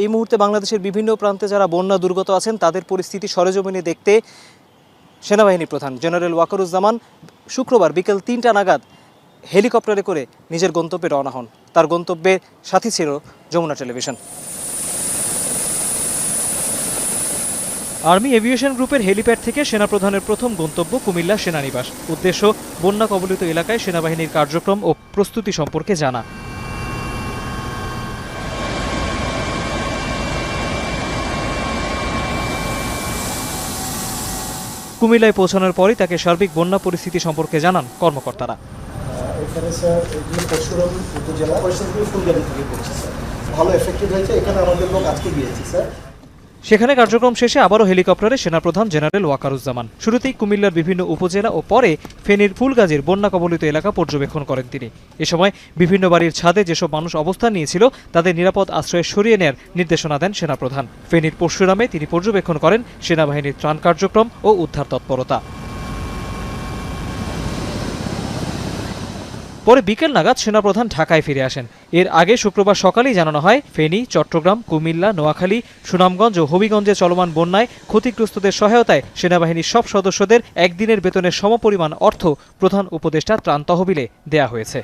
এই মুহূর্তে বাংলাদেশের বিভিন্ন প্রান্তে যারা বন্যা দুর্গত আছেন, তাদের পরিস্থিতি সরেজমিনে দেখতে সেনাবাহিনী প্রধান জেনারেল ওয়াকারুজ্জামান শুক্রবার বিকেল তিনটা নাগাদ হেলিকপ্টারে করে নিজের গন্তব্যে রওনা হন। তার গন্তব্যে সাথী ছিল যমুনা টেলিভিশন। আর্মি এভিয়েশন গ্রুপের হেলিপ্যাড থেকে সেনাপ্রধানের প্রথম গন্তব্য কুমিল্লা সেনানিবাস। উদ্দেশ্য, বন্যা কবলিত এলাকায় সেনাবাহিনীর কার্যক্রম ও প্রস্তুতি সম্পর্কে জানা। কুমিল্লায় পৌঁছানোর পরই তাকে সার্বিক বন্যা পরিস্থিতি সম্পর্কে জানান কর্মকর্তারা। এখানে স্যার ভালো এফেক্টেড হয়েছে, এখানে আমাদের লোক আজকে গিয়েছে, স্যার। সেখানে কার্যক্রম শেষে আবারও হেলিকপ্টারে সেনাপ্রধান জেনারেল ওয়াকারুজ্জামান। শুরুতেই কুমিল্লার বিভিন্ন উপজেলা ও পরে ফেনীর ফুলগাজীর বন্যা কবলিত এলাকা পর্যবেক্ষণ করেন তিনি। এ সময় বিভিন্ন বাড়ির ছাদে যেসব মানুষ অবস্থান নিয়েছিল, তাদের নিরাপদ আশ্রয়ে সরিয়ে নেয়ার নির্দেশনা দেন সেনাপ্রধান। ফেনীর পরশুরামে তিনি পর্যবেক্ষণ করেন সেনাবাহিনীর ত্রাণ কার্যক্রম ও উদ্ধার তৎপরতা। পরে বিকেল নাগাদ সেনাপ্রধান ঢাকায় ফিরে আসেন। এর আগে শুক্রবার সকালেই জানানো হয়, ফেনী, চট্টগ্রাম, কুমিল্লা, নোয়াখালী, সুনামগঞ্জ ও হবিগঞ্জে চলমান বন্যায় ক্ষতিগ্রস্তদের সহায়তায় সেনাবাহিনীর সব সদস্যদের একদিনের বেতনের সমপরিমাণ অর্থ প্রধান উপদেষ্টা ত্রাণ তহবিলে দেয়া হয়েছে।